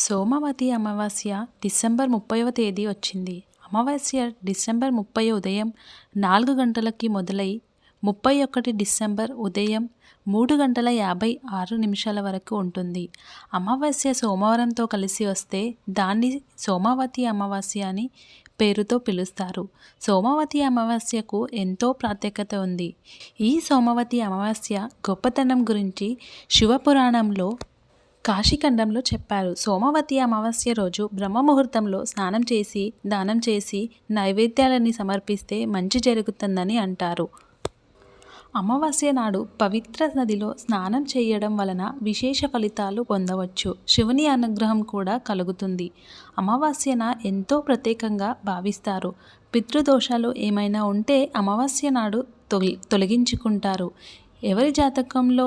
సోమవతి అమావాస్య డిసెంబర్ ముప్పైవ తేదీ వచ్చింది. అమావాస్య డిసెంబర్ ముప్పై ఉదయం నాలుగు గంటలకి మొదలై ముప్పై ఒకటి డిసెంబర్ ఉదయం మూడు గంటల యాభై ఆరు నిమిషాల వరకు ఉంటుంది. అమావాస్య సోమవారంతో కలిసి వస్తే దాన్ని సోమవతి అమావాస్య అని పేరుతో పిలుస్తారు. సోమవతి అమావాస్యకు ఎంతో ప్రాత్యేకత ఉంది. ఈ సోమవతి అమావాస్య గొప్పతనం గురించి శివపురాణంలో కాశీఖండంలో చెప్పారు. సోమవతి అమావాస్య రోజు బ్రహ్మముహూర్తంలో స్నానం చేసి దానం చేసి నైవేద్యాలని సమర్పిస్తే మంచి జరుగుతుందని అంటారు. అమావాస్య నాడు పవిత్ర నదిలో స్నానం చేయడం వలన విశేష ఫలితాలు పొందవచ్చు. శివుని అనుగ్రహం కూడా కలుగుతుంది. అమావాస్యన ఎంతో ప్రత్యేకంగా భావిస్తారు. పితృదోషాలు ఏమైనా ఉంటే అమావాస్య నాడు తొలి తొలగించుకుంటారు. ఎవరి జాతకంలో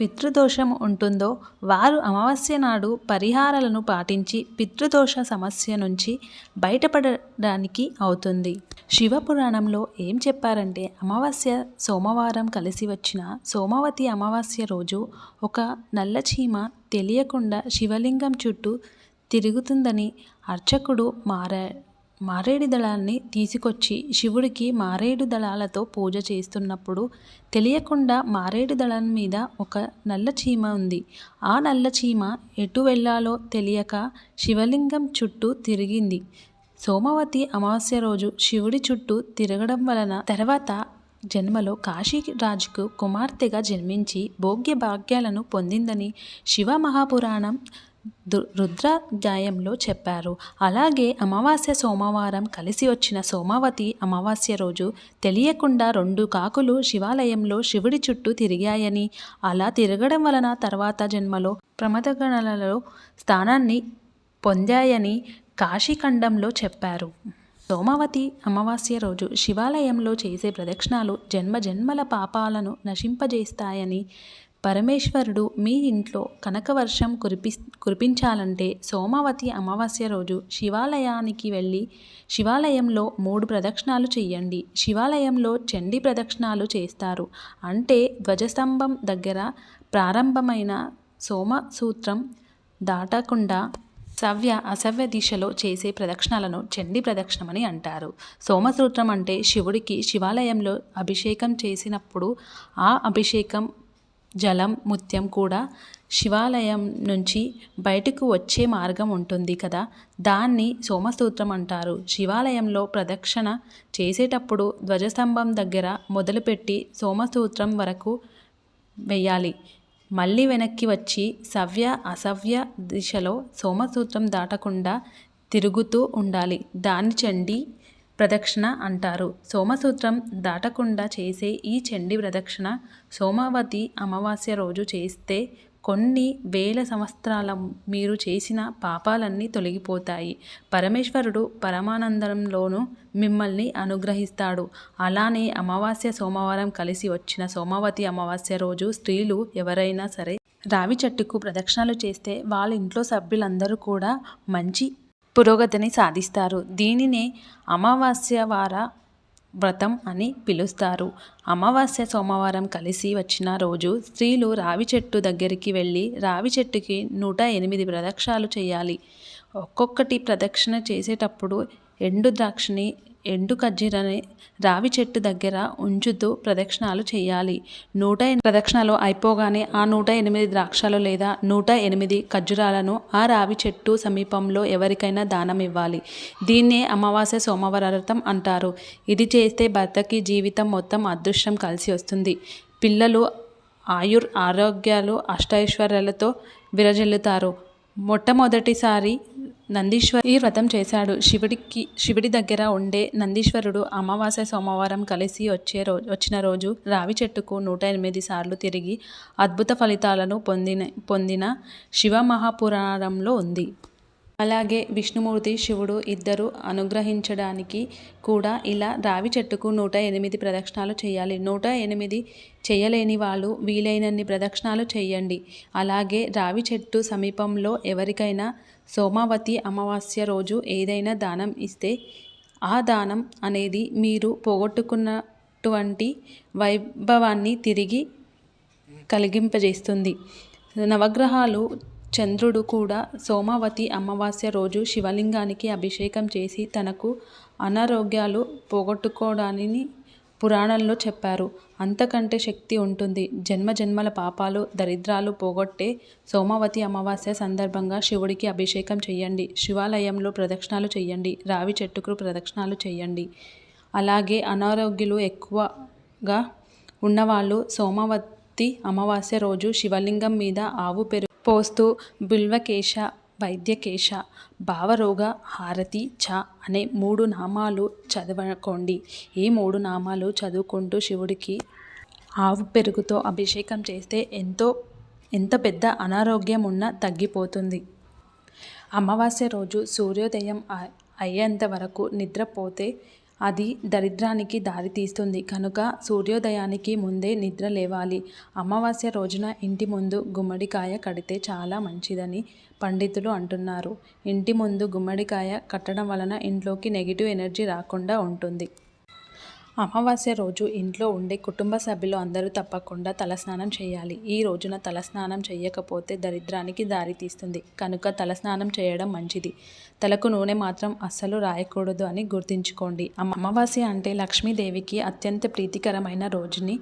పితృదోషం ఉంటుందో వారు అమావాస్య నాడు పరిహారాలను పాటించి పితృదోష సమస్య నుంచి బయటపడడానికి అవుతుంది. శివపురాణంలో ఏం చెప్పారంటే అమావాస్య సోమవారం కలిసి వచ్చిన సోమవతి అమావాస్య రోజు ఒక నల్లచీమ తెలియకుండా శివలింగం చుట్టూ తిరుగుతుందని అర్చకుడు మారా మారేడు దళాన్ని తీసుకొచ్చి శివుడికి మారేడు దళాలతో పూజ చేస్తున్నప్పుడు తెలియకుండా మారేడు దళం మీద ఒక నల్ల చీమ ఉంది. ఆ నల్ల చీమ ఎటు వెళ్ళాలో తెలియక శివలింగం చుట్టూ తిరిగింది. సోమవతి అమావాస్య రోజు శివుడి చుట్టూ తిరగడం వలన తర్వాత జన్మలో కాశీరాజుకు కుమార్తెగా జన్మించి భోగ్య భాగ్యాలను పొందిందని శివ మహాపురాణం దు రుద్రాధ్యాయంలో చెప్పారు. అలాగే అమావాస్య సోమవారం కలిసి వచ్చిన సోమవతి అమావాస్య రోజు తెలియకుండా రెండు కాకులు శివాలయంలో శివుడి చుట్టూ తిరిగాయని అలా తిరగడం వలన తర్వాత జన్మలో ప్రమదగణలలో స్థానాన్ని పొందాయని కాశీఖండంలో చెప్పారు. సోమవతి అమావాస్య రోజు శివాలయంలో చేసే ప్రదక్షిణాలు జన్మ జన్మల పాపాలను నశింపజేస్తాయని పరమేశ్వరుడు మీ ఇంట్లో కనకవర్షం కురిపి కురిపించాలంటే సోమవతి అమావాస్య రోజు శివాలయానికి వెళ్ళి శివాలయంలో మూడు ప్రదక్షిణాలు చేయండి శివాలయంలో చండీ ప్రదక్షిణాలు చేస్తారు. అంటే ధ్వజస్తంభం దగ్గర ప్రారంభమైన సోమసూత్రం దాటకుండా సవ్య అసవ్య దిశలో చేసే ప్రదక్షిణలను చండీ ప్రదక్షిణమని అంటారు. సోమసూత్రం అంటే శివుడికి శివాలయంలో అభిషేకం చేసినప్పుడు ఆ అభిషేకం జలం ముత్యం కూడా శివాలయం నుంచి బయటకు వచ్చే మార్గం ఉంటుంది కదా? దాన్ని సోమసూత్రం అంటారు. శివాలయంలో ప్రదక్షిణ చేసేటప్పుడు ధ్వజస్తంభం దగ్గర మొదలుపెట్టి సోమసూత్రం వరకు వెయ్యాలి. మళ్ళీ వెనక్కి వచ్చి సవ్య అసవ్య దిశలో సోమసూత్రం దాటకుండా తిరుగుతూ ఉండాలి. దాన్ని చండి ప్రదక్షిణ అంటారు. సోమసూత్రం దాటకుండా చేసే ఈ చండీ ప్రదక్షిణ సోమవతి అమావాస్య రోజు చేస్తే కొన్ని వేల సంవత్సరాల మీరు చేసిన పాపాలన్నీ తొలగిపోతాయి. పరమేశ్వరుడు పరమానందంలోనూ మిమ్మల్ని అనుగ్రహిస్తాడు. అలానే అమావాస్య సోమవారం కలిసి వచ్చిన సోమవతి అమావాస్య రోజు స్త్రీలు ఎవరైనా సరే రావి చెట్టుకు ప్రదక్షిణలు చేస్తే వాళ్ళ ఇంట్లో సభ్యులందరూ కూడా మంచి పురోగతిని సాధిస్తారు. దీనినే అమావాస్య వార వ్రతం అని పిలుస్తారు. అమావాస్య సోమవారం కలిసి వచ్చిన రోజు స్త్రీలు రావి చెట్టు దగ్గరికి వెళ్ళి రావి చెట్టుకి నూట ఎనిమిది ప్రదక్షాలు చేయాలి. ఒక్కొక్కటి ప్రదక్షిణ చేసేటప్పుడు ఎండు ద్రాక్షని ఎండు ఖర్జూరని రావి చెట్టు దగ్గర ఉంచుతూ ప్రదక్షిణాలు చేయాలి. నూట ప్రదక్షిణాలు అయిపోగానే ఆ నూట ఎనిమిది ద్రాక్షలు లేదా నూట ఎనిమిది ఖర్జురాలను ఆ రావి చెట్టు సమీపంలో ఎవరికైనా దానం ఇవ్వాలి. దీన్నే అమావాస్య సోమవార వ్రతం అంటారు. ఇది చేస్తే భర్తకి జీవితం మొత్తం అదృష్టం కలిసి వస్తుంది. పిల్లలు ఆయుర్ ఆరోగ్యాలు అష్టైశ్వర్యాలతో విరజల్లుతారు. మొట్టమొదటిసారి నందీశ్వర్ ఈ వ్రతం చేశాడు. శివుడికి శివుడి దగ్గర ఉండే నందీశ్వరుడు అమావాస్య సోమవారం కలిసి వచ్చే రోజు వచ్చిన రోజు రావి చెట్టుకు నూట ఎనిమిది సార్లు తిరిగి అద్భుత ఫలితాలను పొందిన పొందిన శివ మహాపురాణంలో ఉంది. అలాగే విష్ణుమూర్తి శివుడు ఇద్దరు అనుగ్రహించడానికి కూడా ఇలా రావి చెట్టుకు నూట ఎనిమిది ప్రదక్షిణాలు చేయాలి. నూట ఎనిమిది చేయలేని వాళ్ళు వీలైనన్ని ప్రదక్షిణాలు చేయండి. అలాగే రావి చెట్టు సమీపంలో ఎవరికైనా సోమావతి అమావాస్య రోజు ఏదైనా దానం ఇస్తే ఆ దానం అనేది మీరు పోగొట్టుకున్నటువంటి వైభవాన్ని తిరిగి కలిగింపజేస్తుంది. నవగ్రహాలు చంద్రుడు కూడా సోమావతి అమావాస్య రోజు శివలింగానికి అభిషేకం చేసి తనకు అనారోగ్యాలు పోగొట్టుకోవడాన్ని పురాణంలో చెప్పారు. అంతకంటే శక్తి ఉంటుంది. జన్మ జన్మల పాపాలు, దరిద్రాలు పోగొట్టే సోమవతి అమావాస్య సందర్భంగా శివుడికి అభిషేకం చేయండి శివాలయంలో ప్రదక్షిణాలు చేయండి రావి చెట్టుకు ప్రదక్షిణాలు చేయండి అలాగే అనారోగ్యులు ఎక్కువగా ఉన్నవాళ్ళు సోమవతి అమావాస్య రోజు శివలింగం మీద ఆవు పెరుగు పోస్తూ బిల్వకేశ, వైద్యకేశ, భావరోగ హారతి చ అనే మూడు నామాలు చదవకోండి ఈ మూడు నామాలు చదువుకుంటూ శివుడికి ఆవు పెరుగుతో అభిషేకం చేస్తే ఎంతో ఎంత పెద్ద అనారోగ్యం ఉన్నా తగ్గిపోతుంది. అమావాస్య రోజు సూర్యోదయం అయ్యేంత వరకు నిద్రపోతే అది దరిద్రానికి దారితీస్తుంది కనుక సూర్యోదయానికి ముందే నిద్ర లేవాలి. అమావాస్య రోజున ఇంటి ముందు గుమ్మడికాయ కడితే చాలా మంచిదని పండితులు అంటున్నారు. ఇంటి ముందు గుమ్మడికాయ కట్టడం వలన ఇంట్లోకి నెగిటివ్ ఎనర్జీ రాకుండా ఉంటుంది. అమావాస్య రోజు ఇంట్లో ఉండే కుటుంబ సభ్యులు అందరూ తప్పకుండా తలస్నానం చేయాలి. ఈ రోజున తలస్నానం చేయకపోతే దరిద్రానికి దారి తీస్తుంది కనుక తలస్నానం చేయడం మంచిది. తలకు నూనె మాత్రం అస్సలు రాయకూడదు అని గుర్తుంచుకోండి. అమావాస్య అంటే లక్ష్మీదేవికి అత్యంత ప్రీతికరమైన రోజుని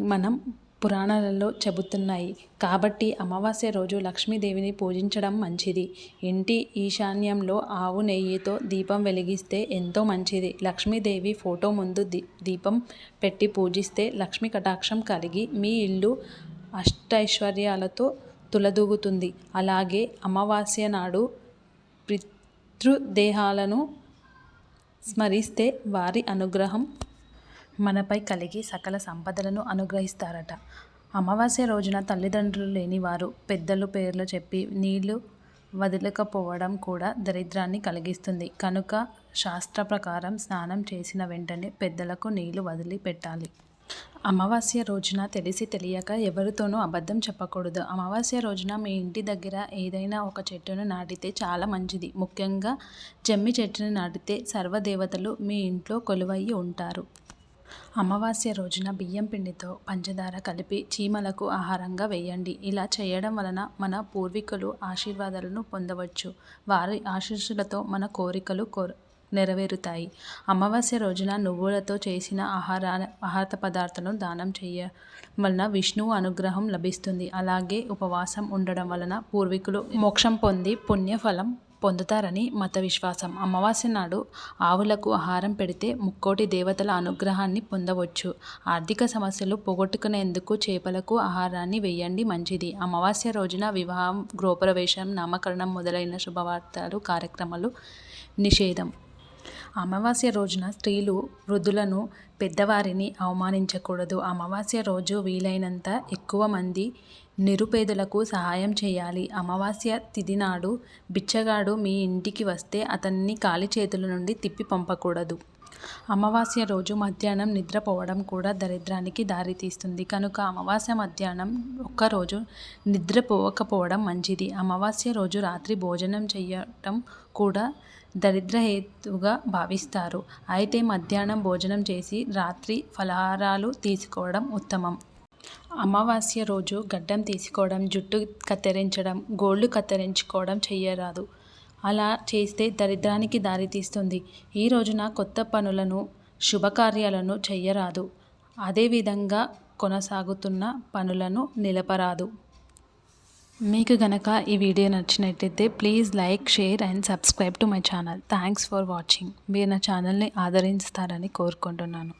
మనం పురాణాలలో చెబుతున్నాయి. కాబట్టి అమావాస్య రోజు లక్ష్మీదేవిని పూజించడం మంచిది. ఇంటి ఈశాన్యంలో ఆవు నెయ్యితో దీపం వెలిగిస్తే ఎంతో మంచిది. లక్ష్మీదేవి ఫోటో ముందు దీపం పెట్టి పూజిస్తే లక్ష్మీ కటాక్షం కలిగి మీ ఇల్లు అష్టైశ్వర్యాలతో తులదూగుతుంది అలాగే అమావాస్య నాడు పితృదేహాలను స్మరిస్తే వారి అనుగ్రహం మనపై కలిగి సకల సంపదలను అనుగ్రహిస్తారట. అమావాస్య రోజున తల్లిదండ్రులు లేని వారు పెద్దలు పేర్లు చెప్పి నీళ్ళు వదలకపోవడం కూడా దరిద్రాన్ని కలిగిస్తుంది. కనుక శాస్త్ర ప్రకారం స్నానం చేసిన వెంటనే పెద్దలకు నీళ్ళు వదిలిపెట్టాలి అమావాస్య రోజున తెలిసి తెలియక ఎవరితోనూ అబద్ధం చెప్పకూడదు. అమావాస్య రోజున మీ ఇంటి దగ్గర ఏదైనా ఒక చెట్టును నాటితే చాలా మంచిది. ముఖ్యంగా జమ్మి చెట్టును నాటితే సర్వదేవతలు మీ ఇంట్లో కొలువయ్యి ఉంటారు. అమావాస్య రోజున బియ్యం పిండితో పంచదార కలిపి చీమలకు ఆహారంగా వేయండి. ఇలా చేయడం వలన మన పూర్వీకులు ఆశీర్వాదాలను పొందవచ్చు. వారి ఆశీస్సులతో మన కోరికలు నెరవేరుతాయి. అమావాస్య రోజున నువ్వులతో చేసిన ఆహార పదార్థాలను దానం చేయడం వలన విష్ణువు అనుగ్రహం లభిస్తుంది. అలాగే ఉపవాసం ఉండడం వలన పూర్వీకులు మోక్షం పొంది పుణ్యఫలం పొందుతారని మత విశ్వాసం. అమావాస్య నాడు ఆవులకు ఆహారం పెడితే ముక్కోటి దేవతల అనుగ్రహాన్ని పొందవచ్చు. ఆర్థిక సమస్యలు పోగొట్టుకునేందుకు చేపలకు ఆహారాన్ని వేయండి మంచిది. అమావాస్య రోజున వివాహం, గృహప్రవేశం, నామకరణం మొదలైన శుభవార్తలు కార్యక్రమాలు నిషేధం. అమావాస్య రోజున స్త్రీలు వృద్ధులను, పెద్దవారిని అవమానించకూడదు. అమావాస్య రోజు వీలైనంత ఎక్కువ మంది నిరుపేదలకు సహాయం చేయాలి. అమావాస్య తిథి నాడు బిచ్చగాడు మీ ఇంటికి వస్తే అతన్ని ఖాళీ చేతుల నుండి తిప్పి పంపకూడదు. అమావాస్య రోజు మధ్యాహ్నం నిద్రపోవడం కూడా దరిద్రానికి దారితీస్తుంది కనుక అమావాస్య మధ్యాహ్నం ఒక్కరోజు నిద్రపోకపోవడం మంచిది. అమావాస్య రోజు రాత్రి భోజనం చేయటం కూడా దరిద్రహేతుగా భావిస్తారు. అయితే మధ్యాహ్నం భోజనం చేసి రాత్రి ఫలహారాలు తీసుకోవడం ఉత్తమం. అమావాస్య రోజు గడ్డం తీసుకోవడం, జుట్టు కత్తిరించడం, గోళ్ళు కత్తిరించుకోవడం చేయరాదు. అలా చేస్తే దరిద్రానికి దారితీస్తుంది ఈ రోజున కొత్త పనులను, శుభకార్యాలను చేయరాదు. అదే విధంగా కొనసాగుతున్న పనులను నిలపరాదు. మీకు గనక ఈ వీడియో నచ్చినట్లయితే please like, share and subscribe to my channel. Thanks for watching. మీరు నా ఛానల్ని ఆదరిస్తారని కోరుకుంటున్నాను.